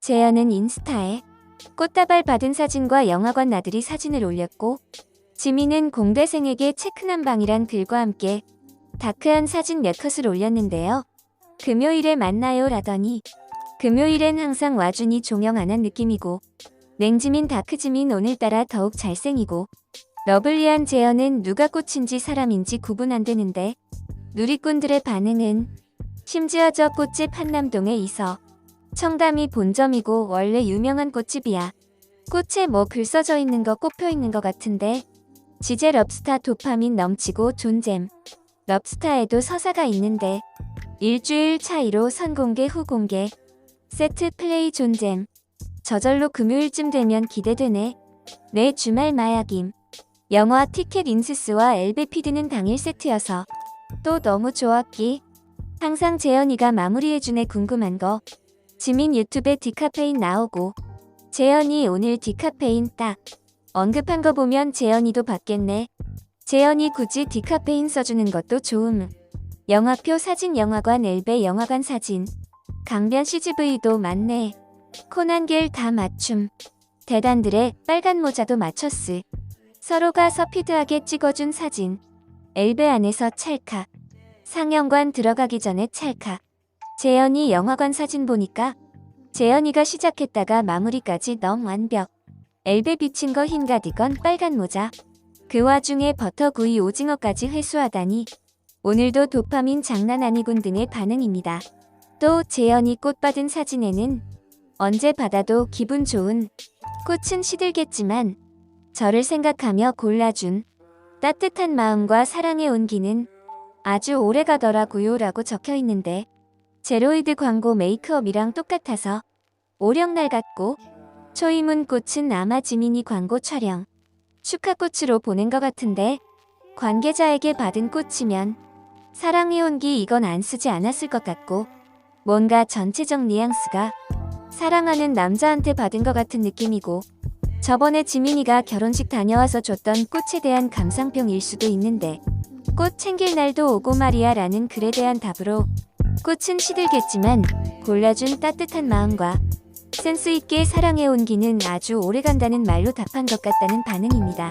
재현은 인스타에 꽃다발 받은 사진과 영화관 나들이 사진을 올렸고 지민은 공대생에게 체크난 방이란 글과 함께 다크한 사진 몇 컷을 올렸는데요. 금요일에 만나요 라더니 금요일엔 항상 와준이 종영 안 한 느낌이고 냉지민 다크지민 오늘따라 더욱 잘생기고 러블리한 재현은 누가 꽃인지 사람인지 구분 안 되는데 누리꾼들의 반응은 심지어 저 꽃집 한남동에 있어 청담이 본점이고 원래 유명한 꽃집이야. 꽃에 뭐 글 써져 있는 거 꼽혀 있는 것 같은데 지제 럽스타 도파민 넘치고 존잼. 럽스타에도 서사가 있는데 일주일 차이로 선공개 후 공개 세트 플레이 존잼. 저절로 금요일쯤 되면 기대되네. 내 주말 마약임. 영화 티켓 인스스와 엘베피드는 당일 세트여서 또 너무 좋았기. 항상 재현이가 마무리해주네 궁금한 거. 지민 유튜브에 디카페인 나오고 재현이 오늘 디카페인 딱 언급한 거 보면 재현이도 받겠네. 재현이 굳이 디카페인 써주는 것도 좋음. 영화표 사진 영화관 엘베 영화관 사진 강변 CGV도 맞네. 코난길 다 맞춤. 대단들의 빨간 모자도 맞췄스. 서로가 서피드하게 찍어준 사진. 엘베 안에서 찰칵. 상영관 들어가기 전에 찰칵. 재현이 영화관 사진 보니까 재현이가 시작했다가 마무리까지 너무 완벽. 엘베 비친 거 흰 가디건 빨간 모자. 그 와중에 버터구이 오징어까지 회수하다니 오늘도 도파민 장난 아니군 등의 반응입니다. 또 재현이 꽃 받은 사진에는 언제 받아도 기분 좋은 꽃은 시들겠지만 저를 생각하며 골라준 따뜻한 마음과 사랑의 온기는 아주 오래 가더라고요 라고 적혀 있는데 제로이드 광고 메이크업이랑 똑같아서 오령날 같고 초이문 꽃은 아마 지민이 광고 촬영 축하꽃으로 보낸 것 같은데 관계자에게 받은 꽃이면 사랑의 온기 이건 안 쓰지 않았을 것 같고 뭔가 전체적 뉘앙스가 사랑하는 남자한테 받은 것 같은 느낌이고 저번에 지민이가 결혼식 다녀와서 줬던 꽃에 대한 감상평일 수도 있는데 꽃 챙길 날도 오고 말이야 라는 글에 대한 답으로 꽃은 시들겠지만 골라준 따뜻한 마음과 센스 있게 사랑해 온기는 아주 오래 간다는 말로 답한 것 같다는 반응입니다.